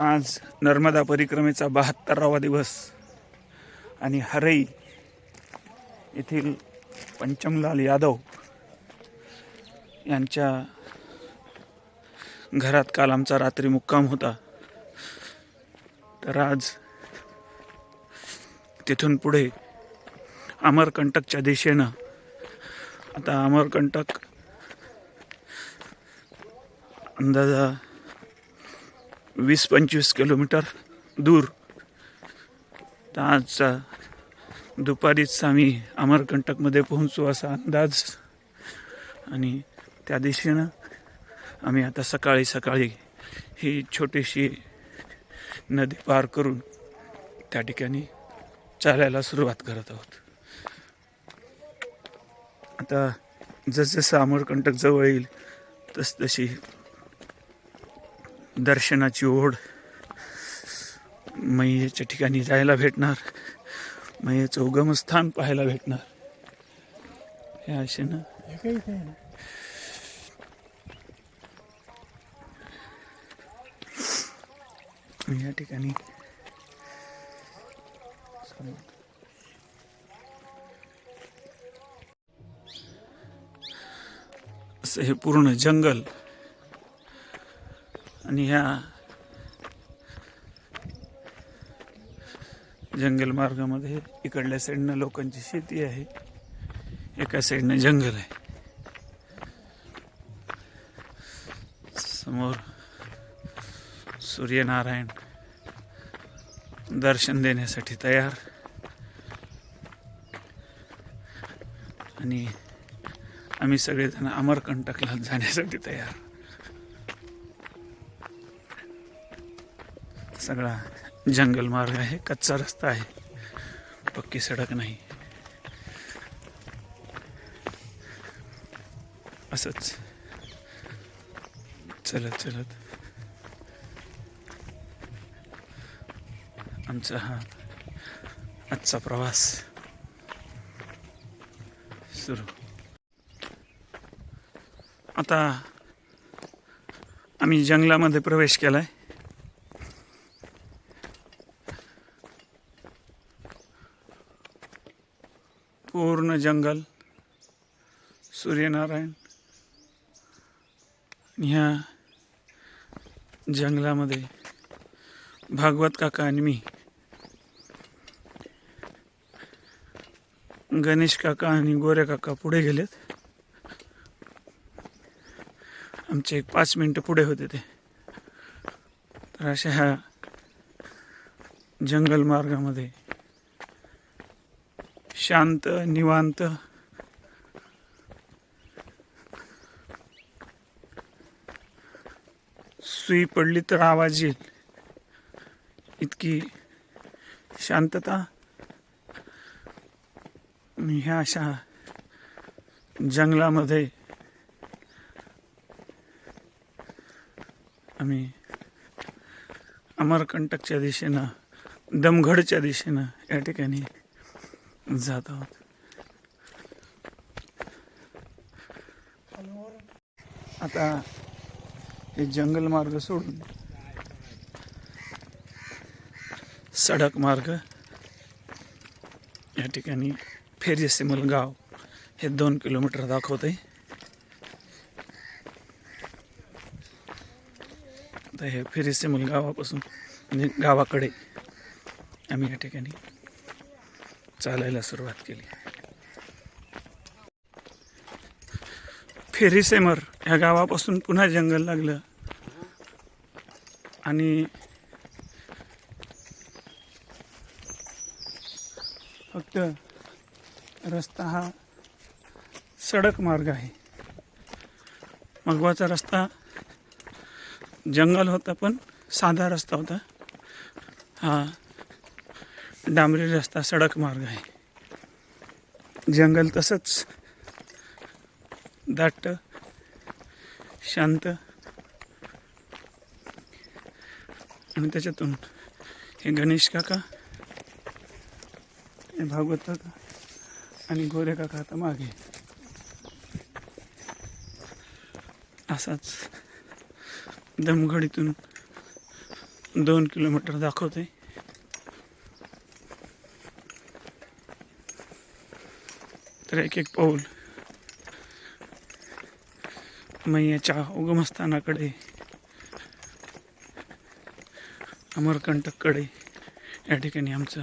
आज नर्मदा परिक्रमेचा बहात्तरावा दिवस. आणि हरई येथील पंचमलाल यादव यांच्या घरात काल आमचा रात्री मुक्काम होता. तर आज तिथून पुढे अमरकंटकच्या दिशेनं आता अमरकंटक अंदाजा वीस पंचवीस किलोमीटर दूर. तर आजचा दुपारीच आम्ही अमरकंटकमध्ये पोहोचू असा अंदाज. आणि त्या दिशेनं आम्ही आता सकाळी सकाळी ही छोटीशी नदी पार करून त्या ठिकाणी चालायला सुरुवात करत आहोत. आता जसजसं अमरकंटक जवळ येईल तसतशी दर्शनाची ओढ. मैयेच्या ठिकाणी जायला भेटणार. मैयेचं उगमस्थान पाहायला भेटणार. हे असे ना या ठिकाणी. असं हे पूर्ण जंगल. आणि ह्या जंगल मार्गामध्ये इकडल्या साईडनं लोकांची शेती आहे. एका साईडनं जंगल आहे. समोर सूर्यनारायण दर्शन देण्यासाठी तयार. आणि आम्ही सगळेजण अमरकंटकला जाण्यासाठी तयार. सगळा जंगल मार्ग आहे कच्चा रस्ता आहे. पक्की सडक नाही. असंच. चलत चलत. आमचा हा आजचा प्रवास सुरू. आता आम्ही जंगलामध्ये प्रवेश केला आहे पूर्ण जंगल सूर्यनारायण ह्या जंगलामध्ये भागवत काका आणि मी. गणेश काका आणि गोऱ्या काका पुढे गेलेत. आमचे एक पाच मिनटं पुढे होते ते. तर अशा ह्या जंगल मार्गामध्ये शांत निवांत. सुई पडली तर आवाज येईल. इतकी शांतता. ह्या अशा जंगलामध्ये आम्ही अमरकंटकच्या दिशेनं दमघडच्या दिशेनं या ठिकाणी जात. आहोत आता हे जंगल मार्ग सोडून सडक मार्ग या ठिकाणी फेरीसिमल गाव हे दोन किलोमीटर दाखवत आहे आता हे फेरिसिमल गावापासून म्हणजे गावाकडे आम्ही या ठिकाणी चालायला सुरुवात केली. फेरीसेमर ह्या गावापासून पुन्हा जंगल लागलं. आणि फक्त रस्ता हा सडक मार्ग आहे. मगवाचा रस्ता जंगल होता पण साधा रस्ता होता. हा डांबरी रस्ता सडक मार्ग आहे. जंगल तसंच. दाट शांत. आणि त्याच्यातून हे गणेश काका हे भागवत काका आणि गोरे काका आता मागे. असाच दमघडीतून दोन किलोमीटर दाखवते तर एक एक पाऊल. मैयाच्या उगमस्थानाकडे. अमरकंटककडे. या ठिकाणी आमचं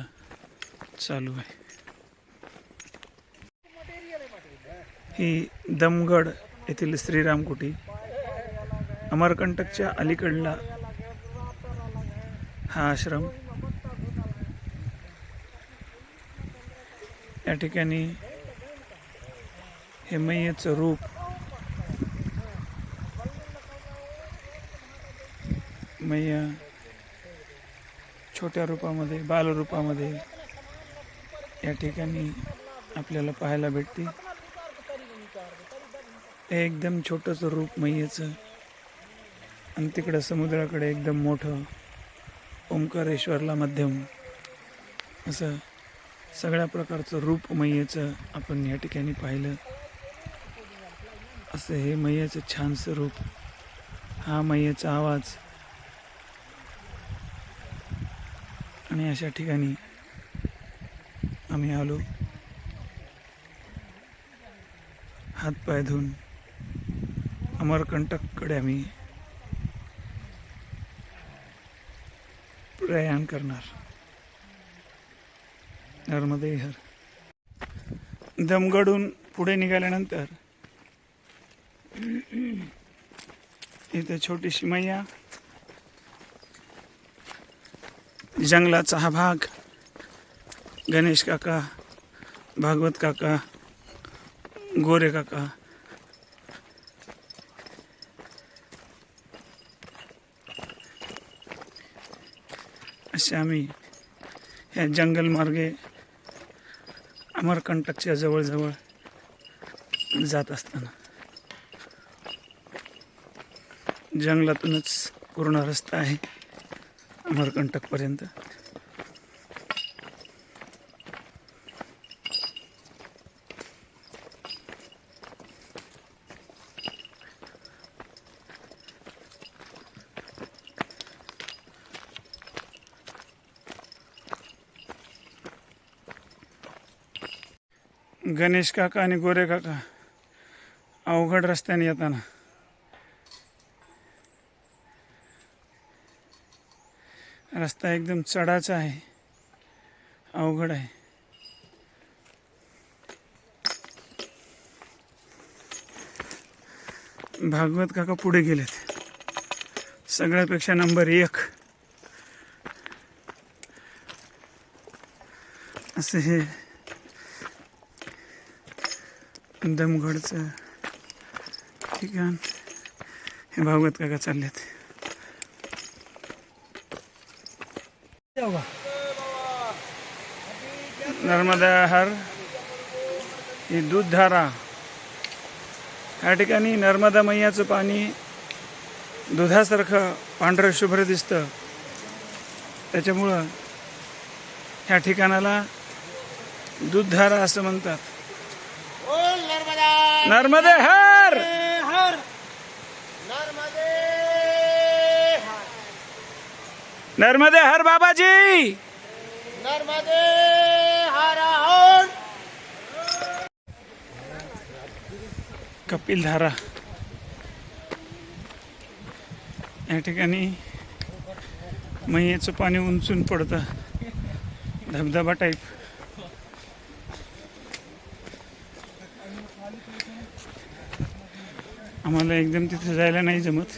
चालू आहे. ही दमगड येथील श्रीरामकुटी अमरकंटकच्या अलीकडला हा आश्रम. या ठिकाणी हे मैयेचं रूप. मैया छोट्या रूपामध्ये बालरूपामध्ये या ठिकाणी आपल्याला पाहायला भेटते. हे एकदम छोटंसं रूप मैयेचं आणि तिकडं समुद्राकडे एकदम मोठं ओंकारेश्वरला मध्यम असं सगळ्या प्रकारचं रूप मैयेचं आपण या ठिकाणी पाहिलं. असं हे मैयाचं छानसं रूप हा मैयाचा आवाज. आणि अशा ठिकाणी आम्ही आलो. हातपाय धुवून अमरकंटककडे आम्ही प्रयाण करणार. नर्मदेहर. दमगडून पुढे निघाल्यानंतर इथे छोटीशी मैया. जंगलाचा हा भाग. गणेश काका भागवत काका गोरे काका. असे आम्ही ह्या जंगल मार्गे अमरकंटकच्या जवळजवळ जात असताना. जंगलातूनच पूर्ण रस्ता आहे अमरकंटकपर्यंत गणेश काका आणि गोरे काका अवघड रस्त्याने येताना रस्ता एकदम चढाचा आहे. अवघड आहे. भागवत काका पुढे गेलेत. सगळ्यापेक्षा नंबर एक. असं हे दमगडचं ठिकाण. हे भागवत काका चाललेत. नर्मदा हर ही दूधधारा या ठिकाणी नर्मदा मैयाचं पाणी दुधासारखं पांढरं शुभ्र दिसतं. त्याच्यामुळं ह्या ठिकाणाला दूधधारा असं म्हणतात. बोल नर्मदा. नर्मदे हर! हर. नर्मदे हर. नर्मदे हर बाबाजी! नर्मदे हर हर कपिलधारा. या ठिकाणी मैयाचं पाणी उंचून पडतं. धबधबा टाईप आम्हाला एकदम तिथे जायला नाही जमत.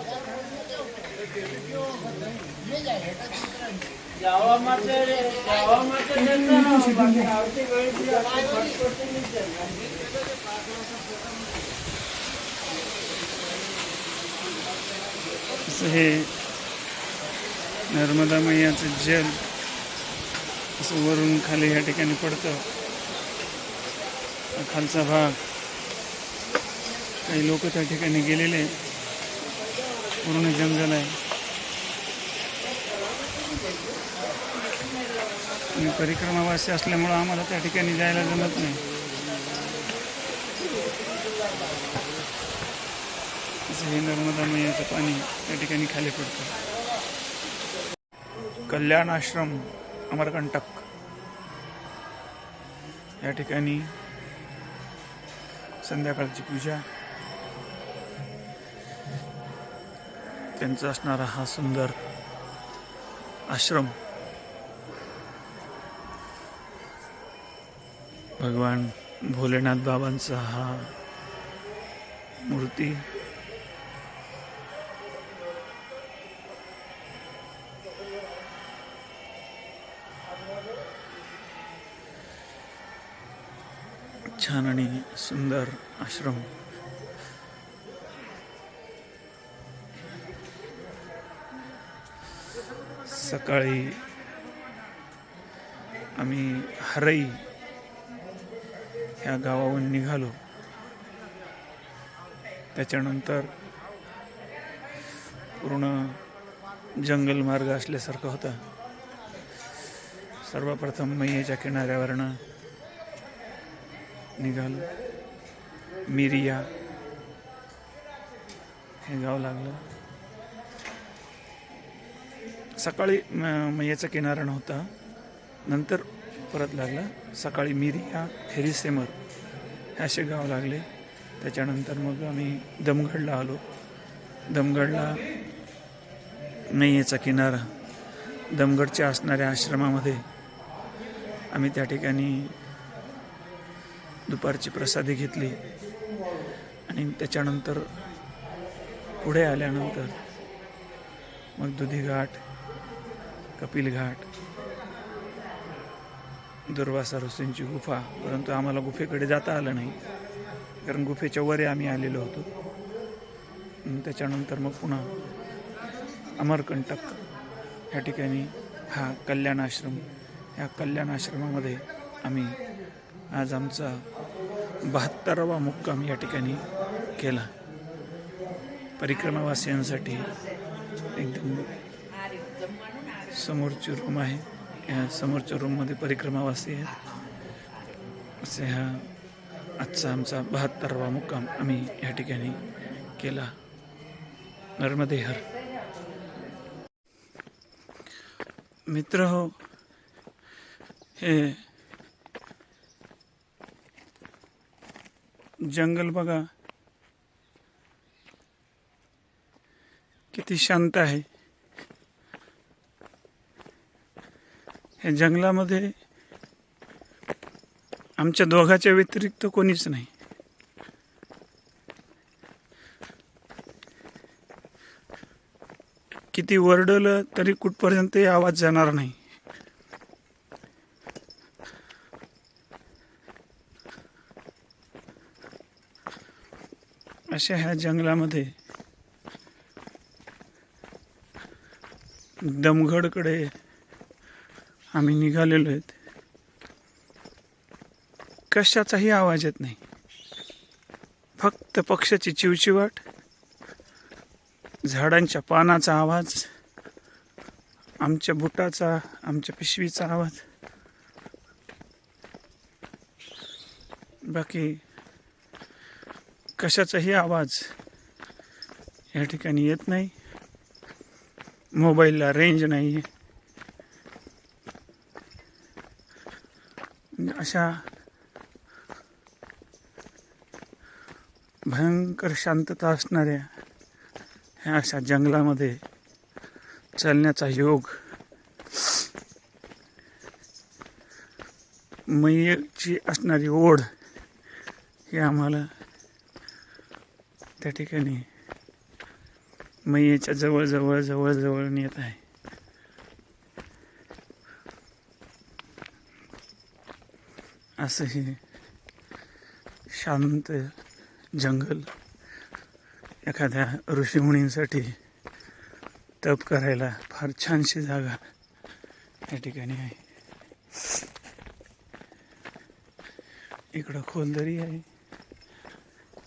हे नर्मदा मैयाचं जल असं वरून खाली ह्या ठिकाणी पडतं खालचा भाग काही लोक त्या ठिकाणी गेलेले आहेत. पूर्ण जंगल आहे आणि परिक्रमावासी असल्यामुळं आम्हाला त्या ठिकाणी जायला जमत नाही. हे नर्मदा मैयाचं पाणी त्या ठिकाणी खाली पडतं. कल्याण आश्रम अमरकंटक. या ठिकाणी संध्याकाळची पूजा. त्यांचा असणारा हा सुंदर आश्रम. भगवान भोलेनाथ बाबांचा हा मूर्ती. छान आणि सुंदर आश्रम. सकाळी आम्ही हरई ह्या गावाहून निघालो. त्याच्यानंतर पूर्ण जंगल मार्ग असल्यासारखा होता. सर्वप्रथम मैयाच्या किनाऱ्यावरनं निघालो. मिरिया हे गाव लागलं. सकाळी म- मैयाचा किनारा नव्हता. नंतर परत लागला. सकाळी मिरिया हेरिसेमर हे असे गाव लागले. त्याच्यानंतर मग आम्ही दमगडला आलो. दमगडला मैयाचा किनारा. दमगडच्या असणाऱ्या आश्रमामध्ये आम्ही त्या ठिकाणी दुपारची प्रसादी घेतली. आणि त्याच्यानंतर पुढे आल्यानंतर मग दुधी घाट कपिल घाट दुर्वासा ऋषींची गुफा परंतु आम्हाला गुफेकडे जाता आलं नाही. कारण गुफेच्या वरे आम्ही आलेलो होतो. त्याच्यानंतर मग पुन्हा अमरकंटक ह्या ठिकाणी हा कल्याण आश्रम ह्या कल्याण आश्रमामध्ये आम्ही आज आमचा बहात्तरावा मुक्काम या ठिकाणी केला. परिक्रमावासियांसाठी एकदम समोरची रूम आहे, या समोरच्या रूममध्ये परिक्रमावासी आहेत. असे हा आजचा आमचा बहात्तरावा मुक्काम आम्ही या ठिकाणी केला. नर्मदे हर. मित्र हो, हे जंगल बघा. किती शांत आहे. या जंगलामध्ये आमच्या दोघाच्या व्यतिरिक्त कोणीच नाही. किती वरडलं तरी कुठपर्यंत आवाज जाणार नाही. अशा ह्या जंगलामध्ये दमगडकडे आम्ही निघालेलो आहेत. कशाचाही आवाज येत नाही. फक्त पक्षाची चिवचिवाट झाडांच्या पानाचा आवाज आमच्या बुटाचा आमच्या पिशवीचा आवाज. बाकी कशाचाही आवाज या ठिकाणी येत नाही. मोबाईलला रेंज नाही आहे अशा भयंकर शांतता असणाऱ्या ह्या अशा जंगलामध्ये चालण्याचा योग मैयेची असणारी ओढ हे आम्हाला त्या ठिकाणी मैयेच्या जवळ जवळ जवळ जवळ नेत आहे. असं हे शांत जंगल. एखाद्या ऋषीमुनींसाठी तप करायला फार छानशी जागा या ठिकाणी आहे. इकडं खोलदरी आहे.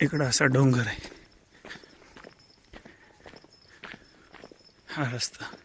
इकडं असा डोंगर आहे. हा रस्ता.